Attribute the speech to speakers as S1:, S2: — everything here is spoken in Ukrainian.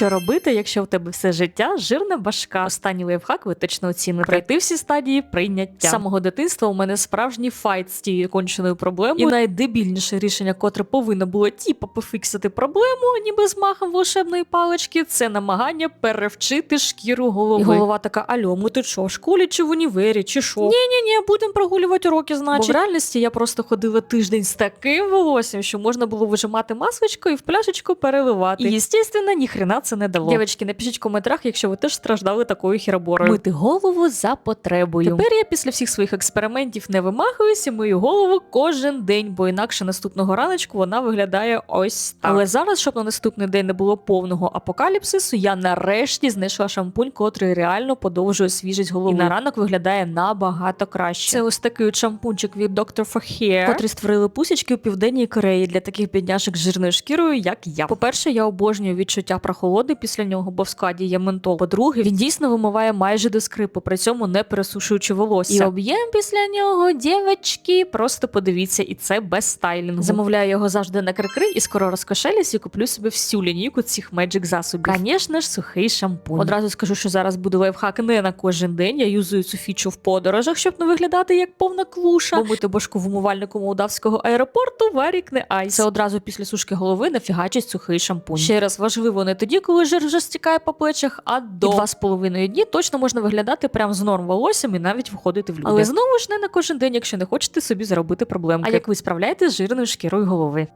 S1: Що робити, якщо в тебе все життя жирна башка? Останній лайфхак ви точно оціните. Пройти всі стадії прийняття. З самого дитинства у мене справжній файт з тією конченою проблемою. І найдебільніше рішення, котре повинно було тіпа пофіксити проблему, ніби з махом волшебної палички, це намагання перевчити шкіру голови. І голова така: Альо, ми тут що, в школі чи в універі, чи що? Ні, ні, ні, будемо прогулювати уроки, значить. Бо в реальності я просто ходила тиждень з таким волоссям, що можна було вижимати масочку і в пляшечку переливати. І, звісно, ніхрена це не дало. Дівчатки, напишіть в коментарях, якщо ви теж страждали такою хіроборою. Мити голову за потребою. Тепер я після всіх своїх експериментів не вимахуюся, мию голову кожен день, бо інакше наступного раночку вона виглядає ось так. Але зараз, щоб на наступний день не було повного апокаліпсису, я нарешті знайшла шампунь, котрий реально подовжує свіжість голови. І на ранок виглядає набагато краще. Це ось такий от шампунчик від Dr. for Hair, котрий створили пусічки у південній Кореї для таких бідняшок з жирною шкірою, як я. По-перше, я обожнюю відчуття прохолоди після нього, бо в складі є ментол. По-друге, він дійсно вимиває майже до скрипу, при цьому не пересушуючи волосся. І об'єм після нього, дівчатки, просто подивіться, і це без стайлінгу. Замовляю його завжди на крикри і скоро розкошелюсь і куплю собі всю лінійку цих меджик засобів. Звісно ж, сухий шампунь. Одразу скажу, що зараз буде лайфхак не на кожен день. Я юзую цю фічу в подорожах, щоб не виглядати як повна клуша. Бо мити башку в умивальнику молдавського аеропорту варік не айс. Це одразу після сушки голови нафігачить сухий шампунь. Ще раз важливо не тоді, коли жир вже стікає по плечах, а до І два з половиною дні точно можна виглядати прям з норм волоссям і навіть виходити в люди. Але знову ж не на кожен день, якщо не хочете собі заробити проблемки. А як ви справляєтесь з жирною шкірою голови?